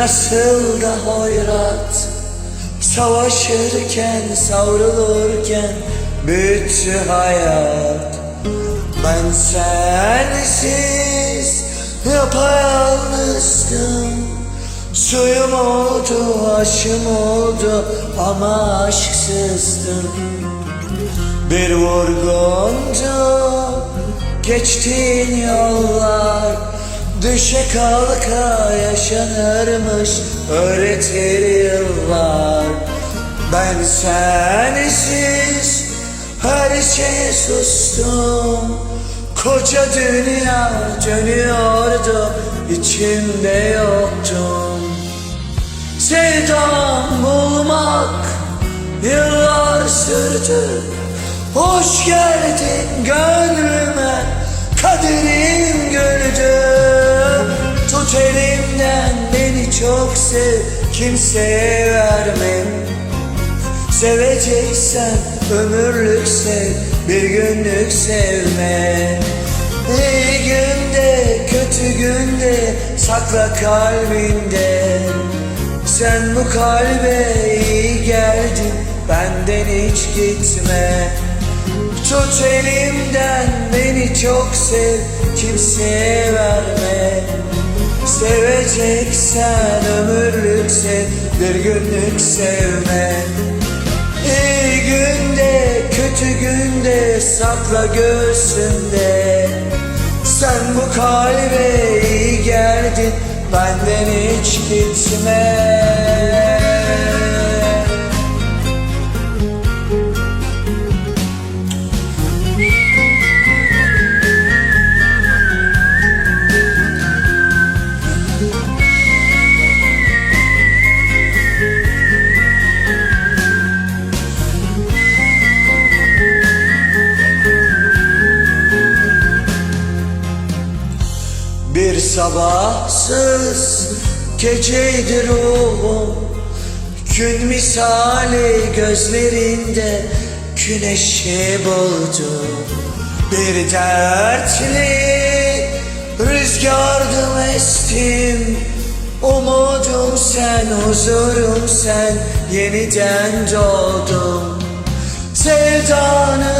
Nasıl da hoyrat. Savaşırken savrulurken Büyüttü hayat Ben sensiz Yapayalnızdım. Suyum oldu, aşım oldu Ama aşksızdım. Bir vurgundu Geçtiğin yollar Düşe kalka yaşanırmış Öğretir yıllar. Ben sensiz Her şeye sustum. Koca dünya dönüyordu içimde yoktum. Sevdam bulmak yıllar sürdü. Hoş geldin gönlüme kaderim güldü Tut elimden beni çok sev kimseye verme Seveceksen ömürlük sev bir günlük sevme. İyi günde kötü günde sakla kalbinde. Sen bu kalbe iyi geldin benden hiç gitme. Tut elimden beni çok sev kimseye verme Seveceksen ömürlük sev bir günlük sevme. İyi günde kötü günde sakla göğsünde. Sen bu kalbe iyi geldin benden hiç gitme sabahsız geceydi ruhum. Gün misali gözlerinde güneşi buldu. Bir dertli rüzgardım estim. Umudum sen, huzurum sen. Yeniden doğdum. Sevdanı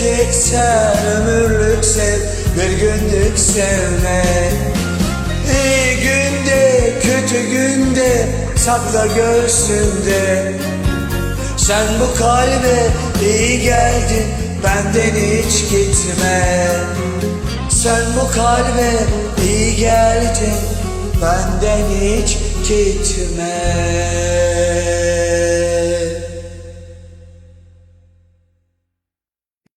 Seveceksen ömürlük sev Bir günlük sevme. İyi günde kötü günde Sakla göğsünde Sen bu kalbe iyi geldin Benden hiç gitme. Sen bu kalbe iyi geldin Benden hiç gitme